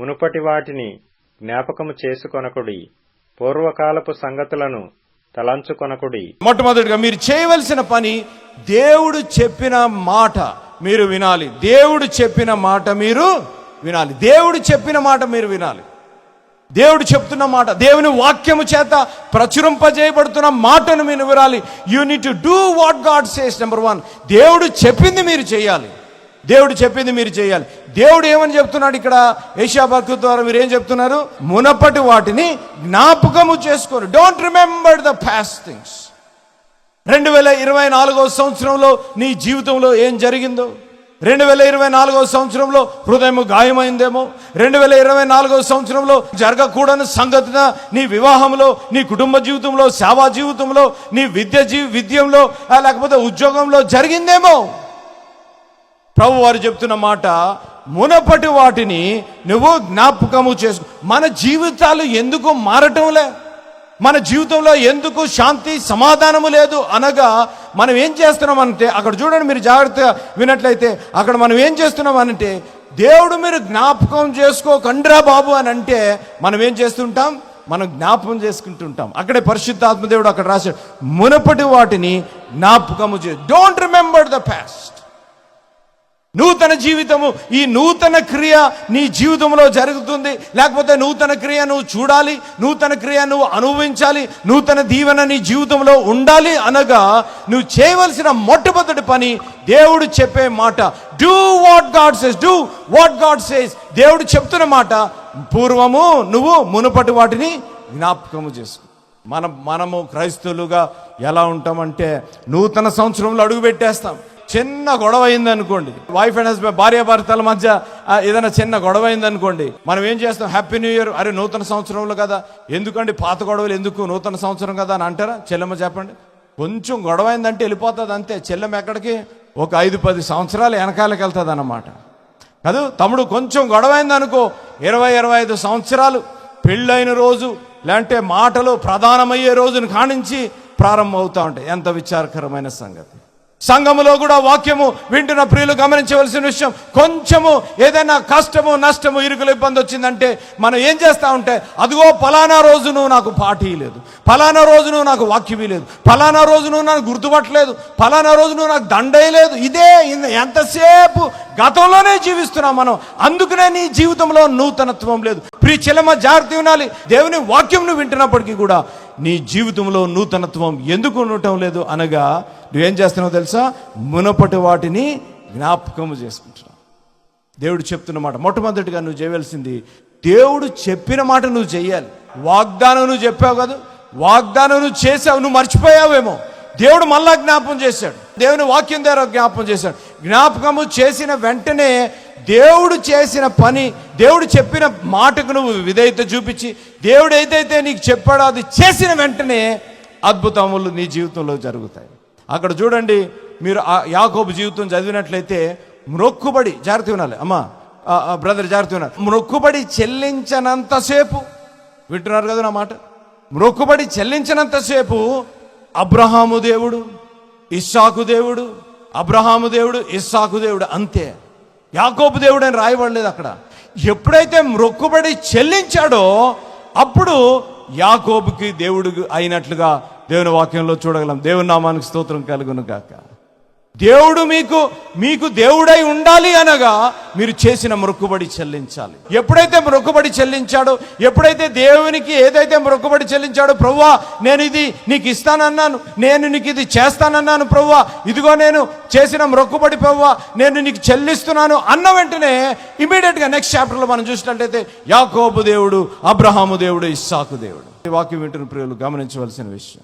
మునుపటి వాటిని జ్ఞాపకము చేసుకొనకుడి పూర్వకాలపు సంగతులను తలంచుకొనకుడి. మొట్టమొదటిగా మీరు చేయవలసిన పని దేవుడు చెప్పిన మాట మీరు వినాలి. దేవుడు చెప్పిన మాట మీరు వినాలి. దేవుడు చెప్పిన మాట మీరు వినాలి. దేవుడు చెప్తున్న మాట దేవుని వాక్యము చేత ప్రచురింపజేయబడుతున్న మాటను మీరు వినాలి. You need to do what God says number one దేవుడు చెప్పింది మీరు చేయాలి. దేవుడు చెప్పింది మీరు చేయాలి. దేవుడు ఏమని చెప్తున్నాడు ఇక్కడ? ఏషాభక్తు ద్వారా మీరు ఏం చెప్తున్నారు? మునపటి వాటిని జ్ఞాపకము చేసుకోరు don't remember the fast things రెండు వేల ఇరవై నాలుగో సంవత్సరంలో నీ జీవితంలో ఏం జరిగిందో? రెండు వేల ఇరవై నాలుగో సంవత్సరంలో హృదయం గాయమైందేమో? రెండు వేల ఇరవై నాలుగో సంవత్సరంలో జరగకూడని సంగతిన నీ వివాహంలో నీ కుటుంబ జీవితంలో సేవా జీవితంలో నీ విద్య జీ విద్యంలో లేకపోతే ఉద్యోగంలో జరిగిందేమో? ప్రభు వారు చెప్తున్న మాట మునపటి వాటిని నువ్వు జ్ఞాపకము చేసు మన జీవితాలు ఎందుకు మారటంలే మన జీవితంలో ఎందుకు శాంతి సమాధానము లేదు అనగా మనం ఏం చేస్తున్నామంటే అక్కడ చూడండి మీరు జాగ్రత్తగా వినట్లయితే అక్కడ మనం ఏం చేస్తున్నామనంటే దేవుడు మీరు జ్ఞాపకం చేసుకోకండ్రా బాబు అని అంటే మనం ఏం చేస్తుంటాం? మనం జ్ఞాపకం చేసుకుంటుంటాం. అక్కడే పరిశుద్ధాత్మ దేవుడు అక్కడ రాశాడు. మునపటి వాటిని జ్ఞాపకము చే. డోంట్ రిమెంబర్ ద పాస్ట్ నూతన జీవితము ఈ నూతన క్రియ నీ జీవితంలో జరుగుతుంది. లేకపోతే నూతన క్రియ నువ్వు చూడాలి నూతన క్రియ నువ్వు అనుభవించాలి నూతన దీవెన నీ జీవితంలో ఉండాలి అనగా నువ్వు చేయవలసిన మొట్టమొదటి పని దేవుడు చెప్పే మాట. Do what God says do what God says దేవుడు చెప్తున్న మాట పూర్వము నువ్వు మునుపటి వాటిని జ్ఞాపకము చేసుకో. మనం మనము క్రైస్తవులుగా ఎలా ఉంటామంటే నూతన సంవత్సరంలో అడుగు పెట్టేస్తాం చిన్న గొడవ అయింది అనుకోండి. వైఫ్ అండ్ హస్బెండ్ భార్య భర్తల మధ్య ఏదైనా చిన్న గొడవ అయింది అనుకోండి. మనం ఏం చేస్తాం? హ్యాపీ న్యూ ఇయర్ అరే నూతన సంవత్సరంలో కదా. ఎందుకండి పాత గొడవలు ఎందుకు? నూతన సంవత్సరం కదా అని అంటారా? చెల్లెమ్మ చెప్పండి. కొంచెం గొడవ అయిందంటే వెళ్ళిపోతుంది అంతే. చెల్లెమ్మ ఎక్కడికి? ఒక ఐదు పది సంవత్సరాలు వెనకాలకి వెళ్తుంది అన్నమాట కాదు తమ్ముడు కొంచెం గొడవ అయింది అనుకో ఇరవై ఇరవై ఐదు సంవత్సరాలు పెళ్ళైన రోజు లేదంటే మాటలు ప్రధానమయ్యే రోజును కానించి ప్రారంభం అవుతా ఉంటాయి. ఎంత విచారకరమైన సంగతి. సంఘములో కూడా వాక్యము వింటున్న ప్రియులు గమనించవలసిన విషయం కొంచెము ఏదైనా కష్టము నష్టము ఇరుకులు ఇబ్బంది వచ్చిందంటే మనం ఏం చేస్తా ఉంటే అదిగో పలానా రోజు నువ్వు నాకు పాఠీ లేదు పలానా రోజు నువ్వు నాకు వాక్యం లేదు పలానా రోజు నువ్వు నాకు గుర్తుపట్టలేదు పలానా రోజు నువ్వు నాకు దండయలేదు. ఇదే ఎంతసేపు గతంలోనే జీవిస్తున్నాం మనం అందుకనే నీ జీవితంలో నూతనత్వం లేదు. ప్రియ చెలమ జాగ్రత్త ఉండాలి. దేవుని వాక్యం నువ్వు వింటున్నప్పటికీ కూడా నీ జీవితంలో నూతనత్వం ఎందుకు ఉండటం లేదు అనగా నువ్వేం చేస్తున్నావు తెలుసా? మునపటి వాటిని జ్ఞాపకము చేసుకుంటున్నావు. దేవుడు చెప్తున్న మాట మొట్టమొదటిగా నువ్వు చేయవలసింది దేవుడు చెప్పిన మాట నువ్వు చేయాలి. వాగ్దానం నువ్వు చెప్పావు కదా వాగ్దానం నువ్వు చేసావు నువ్వు మర్చిపోయావేమో. దేవుడు మళ్ళా జ్ఞాపకం చేశాడు. దేవుని వాక్యం ద్వారా జ్ఞాపకం చేశాడు. జ్ఞాపకము చేసిన వెంటనే దేవుడు చేసిన పని దేవుడు చెప్పిన మాటకు నువ్వు విధేయత చూపించి దేవుడు ఏదైతే నీకు చెప్పాడో అది చేసిన వెంటనే అద్భుతములు నీ జీవితంలో జరుగుతాయి. అక్కడ చూడండి మీరు యాకోబు జీవితం చదివినట్లయితే మ్రొక్కుబడి జాగ్రత్త వినాలి. అమ్మా ఆ, బ్రదర్ జాగ్రత్త వినాలి. మ్రొక్కుబడి చెల్లించనంతసేపు వింటున్నారు కదా నా మాట? మ్రొక్కుబడి చెల్లించినంతసేపు అబ్రహాము దేవుడు ఇస్సాకు దేవుడు అబ్రహాము దేవుడు ఇస్సాకు దేవుడు అంతే. యాకోబు దేవుడు అని రాయబడలేదు అక్కడ. ఎప్పుడైతే మ్రొక్కుబడి చెల్లించాడో అప్పుడు యాకోబుకి దేవుడు అయినట్లుగా దేవుని వాక్యంలో చూడగలం. దేవుని నామానికి స్తోత్రం కలుగును గాక. దేవుడు మీకు మీకు దేవుడై ఉండాలి అనగా మీరు చేసిన మొక్కుబడి చెల్లించాలి. ఎప్పుడైతే మొక్కుబడి చెల్లించాడో ఎప్పుడైతే దేవునికి ఏదైతే మొక్కుబడి చెల్లించాడో ప్రవ్వా నేను ఇది నీకు ఇస్తానన్నాను నేను నీకు ఇది చేస్తానన్నాను ప్రవ్వా ఇదిగో నేను చేసిన మొక్కుబడి ప్రవ్వా నేను నీకు చెల్లిస్తున్నాను అన్న వెంటనే ఇమీడియట్గా నెక్స్ట్ చాప్టర్లో మనం చూసినట్లయితే యాకోబు దేవుడు అబ్రహాము దేవుడు ఇస్సాకు దేవుడు. వాక్యం వింటున్న ప్రియులు గమనించవలసిన విషయం.